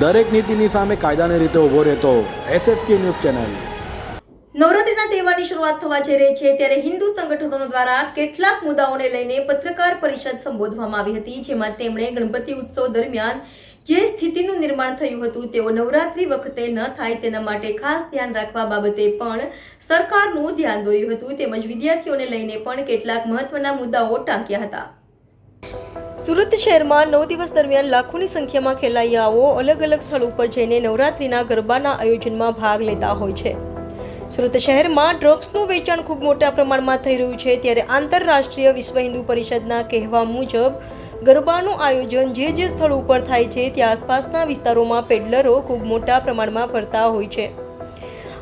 દરેક નીતિની સામે કાયદાની રીતે ઊભો રહેતો એસએસકે ન્યૂઝ ચેનલ. નવરાત્રિના તહેવારની શરૂઆત થવા જઈ રહી છે ત્યારે હિન્દુ સંગઠનો દ્વારા કેટલાક મુદ્દાઓને લઈને પત્રકાર પરિષદ સંબોધવામાં આવી હતી, જેમાં તેમણે ગણપતિ ઉત્સવ દરમિયાન જે સ્થિતિનું નિર્માણ થયું હતું તેઓ નવરાત્રિ વખતે ન થાય તેના માટે ખાસ ધ્યાન રાખવા બાબતે પણ સરકારનું ધ્યાન દોર્યું હતું, તેમજ વિદ્યાર્થીઓને લઈને પણ કેટલાક મહત્વના મુદ્દાઓ ટાંક્યા હતા. સુરત શહેરમાં નવ દિવસ દરમિયાન લાખોની સંખ્યામાં ખેલૈયાઓ અલગ અલગ સ્થળ ઉપર જઈને નવરાત્રિના ગરબાના આયોજનમાં ભાગ લેતા હોય છે. સુરત શહેરમાં ડ્રગ્સનું વેચાણ ખૂબ મોટા પ્રમાણમાં થઈ રહ્યું છે, ત્યારે આંતરરાષ્ટ્રીય વિશ્વ હિન્દુ પરિષદના કહેવા મુજબ ગરબાનું આયોજન જે જે સ્થળ ઉપર થાય છે ત્યાં આસપાસના વિસ્તારોમાં પેડલરો ખૂબ મોટા પ્રમાણમાં ફરતા હોય છે.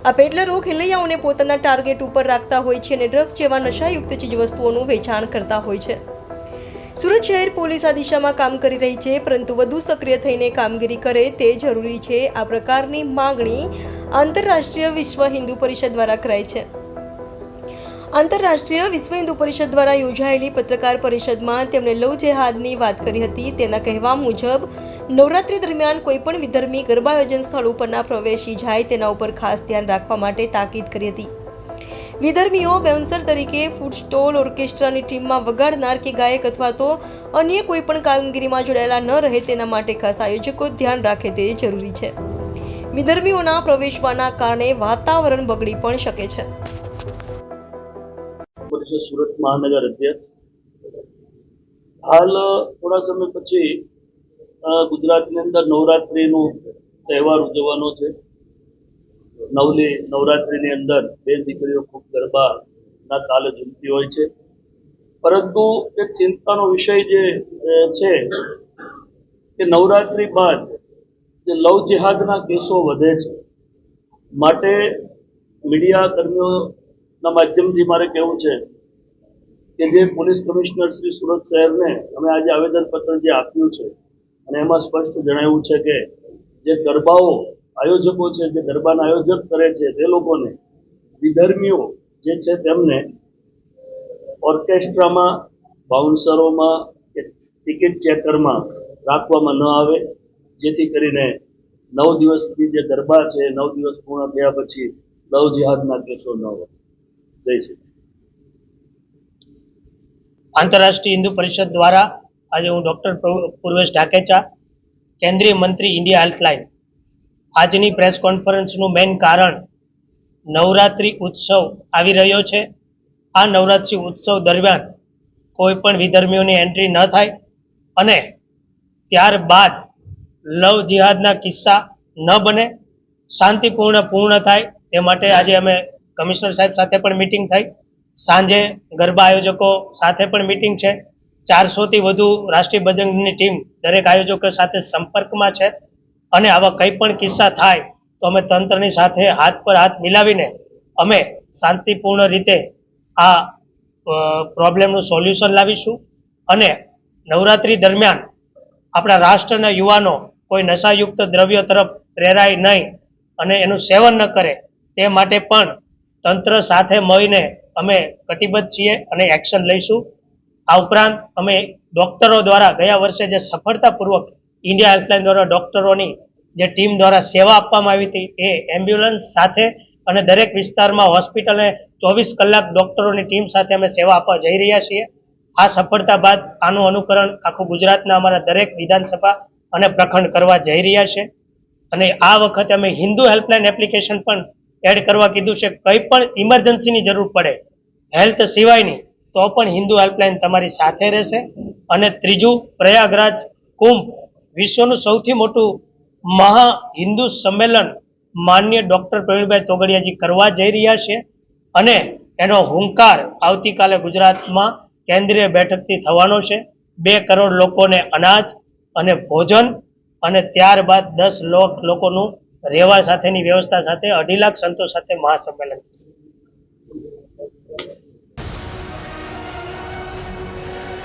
આ પેડલરો ખેલૈયાઓને પોતાના ટાર્ગેટ ઉપર રાખતા હોય છે અને ડ્રગ્સ જેવા નશાયુક્ત ચીજવસ્તુઓનું વેચાણ કરતા હોય છે. સુરત શહેર પોલીસ આ દિશામાં કામ કરી રહી છે, પરંતુ વધુ સક્રિય થઈને કામગીરી કરે તે જરૂરી છે. આ પ્રકારની માંગણી આંતરરાષ્ટ્રીય વિશ્વ હિન્દુ પરિષદ દ્વારા કરાઈ છે. આંતરરાષ્ટ્રીય વિશ્વ હિન્દુ પરિષદ દ્વારા યોજાયેલી પત્રકાર પરિષદમાં તેમણે લવ જેહાદની વાત કરી હતી. તેના કહેવા મુજબ, નવરાત્રી દરમિયાન કોઈપણ વિધર્મી ગરબા આયોજન સ્થળ ઉપરના પ્રવેશી જાય તેના ઉપર ખાસ ધ્યાન રાખવા માટે તાકીદ કરી હતી. વિધર્મીઓ બાઉન્સર તરીકે ફૂડ સ્ટોલ ઓર્કેસ્ટ્રાની ટીમમાં વગાડનાર કે ગાયક અથવા તો અન્ય કોઈ પણ કામગીરીમાં જોડાયેલા ન રહે તેના માટે ખાસ આયોજકો ધ્યાન રાખે તે જરૂરી છે. વિધર્મીઓના પ્રવેશવાના કારણે વાતાવરણ બગડી પણ શકે છે. સુરત મહાનગર અધ્યક્ષ. હાલ થોડા સમય પછી ગુજરાતની અંદર નવરાત્રિનો તહેવાર ઉજવવાનો છે. નવલી નવરાત્રિની અંદર બે દીકરીઓ ખૂબ ગરબાના તાલે ઝૂમતી હોય છે. પરંતુ એક ચિંતાનો વિષય જે છે કે નવરાત્રિ બાદ જે લવ જિહાદના કેસો વધે છે, માટે મીડિયા કર્મીઓના માધ્યમથી મારે કહેવું છે કે જે પોલીસ કમિશનર શ્રી સુરત શહેરને અમે આજે આવેદનપત્ર જે આપ્યું છે અને એમાં સ્પષ્ટ જણાવ્યું છે કે જે ગરબાઓ આયોજકો છે, જે ગરબાના આયોજક કરે છે, તે લોકોને વિધર્મીઓ જે છે તેમને ઓર્કેસ્ટ્રામાં, બાઉન્સરોમાં કે ટિકિટ ચેકરમાં રાખવામાં ન આવે, જેથી કરીને નવ દિવસની જે ગરબા છે, નવ દિવસ પૂર્ણ થયા પછી લવ જિહાદના કેસો ન હોય. જય શ્રી આંતરરાષ્ટ્રીય હિન્દુ પરિષદ દ્વારા આજે હું ડૉક્ટર પૂર્વેશ ઢાકેચા, કેન્દ્રીય મંત્રી ઇન્ડિયા હેલ્થલાઇન આજની પ્રેસ કોન્ફરન્સનું મેઇન કારણ નવરાત્રિ ઉત્સવ આવી રહ્યો છે. આ નવરાત્રિ ઉત્સવ દરમિયાન કોઈ પણ વિધર્મીઓની એન્ટ્રી ન થાય અને ત્યારબાદ લવ જિહાદના કિસ્સા ન બને, શાંતિપૂર્ણ પૂર્ણ થાય. તે માટે આજે અમે કમિશનર સાહેબ સાથે પણ મિટિંગ થઈ. સાંજે ગરબા આયોજકો સાથે પણ મિટિંગ છે. ચારસોથી વધુ રાષ્ટ્રીય બજરંગની ટીમ દરેક આયોજકો સાથે સંપર્કમાં છે. અને આવા કંઈ પણ કિસ્સા થાય, તો અમે તંત્રની સાથે હાથ પર હાથ મિલાવીને અમે શાંતિપૂર્ણ રીતે આ પ્રોબ્લેમનું સોલ્યુશન લાવીશું. અને નવરાત્રિ દરમિયાન આપણા રાષ્ટ્રના યુવાનો કોઈ નશાયુક્ત દ્રવ્યો તરફ પ્રેરાય નહીં અને એનું સેવન ન કરે, તે માટે પણ તંત્ર સાથે મળીને અમે કટિબદ્ધ છીએ અને એક્શન લઈશું. આ ઉપરાંત અમે ડોક્ટરો દ્વારા ગયા વર્ષે જે સફળતાપૂર્વક ઇન્ડિયા હેલ્થલાઇન દ્વારા ડોક્ટરોની જે ટીમ દ્વારા સેવા આપવામાં આવી હતી, એ એમ્બ્યુલન્સ સાથે અને દરેક વિસ્તારમાં હોસ્પિટલે ચોવીસ કલાક ડોક્ટરોની ટીમ સાથે અમે સેવા આપવા જઈ રહ્યા છીએ. આ સફળતા બાદ આનું અનુકરણ આખું ગુજરાતના અમારા દરેક વિધાનસભા અને પ્રખંડ કરવા જઈ રહ્યા છે. અને આ વખતે અમે હિન્દુ હેલ્પલાઇન એપ્લિકેશન પણ એડ કરવા કીધું છે. કંઈ પણ ઇમરજન્સીની જરૂર પડે હેલ્થ સિવાયની, તો પણ હિન્દુ હેલ્પલાઇન તમારી સાથે રહેશે. અને ત્રીજું પ્રયાગરાજ કુંભ વિશ્વનું સૌથી મોટું મહા હિન્દુ સંમેલન માન્ય ડૉક્ટર પ્રવીણભાઈ તોગડિયાજી કરવા જઈ રહ્યા છે અને એનો હુંકાર આવતીકાલે ગુજરાતમાં કેન્દ્રીય બેઠકથી થવાનો છે. બે કરોડ લોકોને અનાજ અને ભોજન અને ત્યારબાદ દસ લાખ લોકોનું રહેવા સાથેની વ્યવસ્થા સાથે અઢી લાખ સંતો સાથે મહાસંમેલન થશે.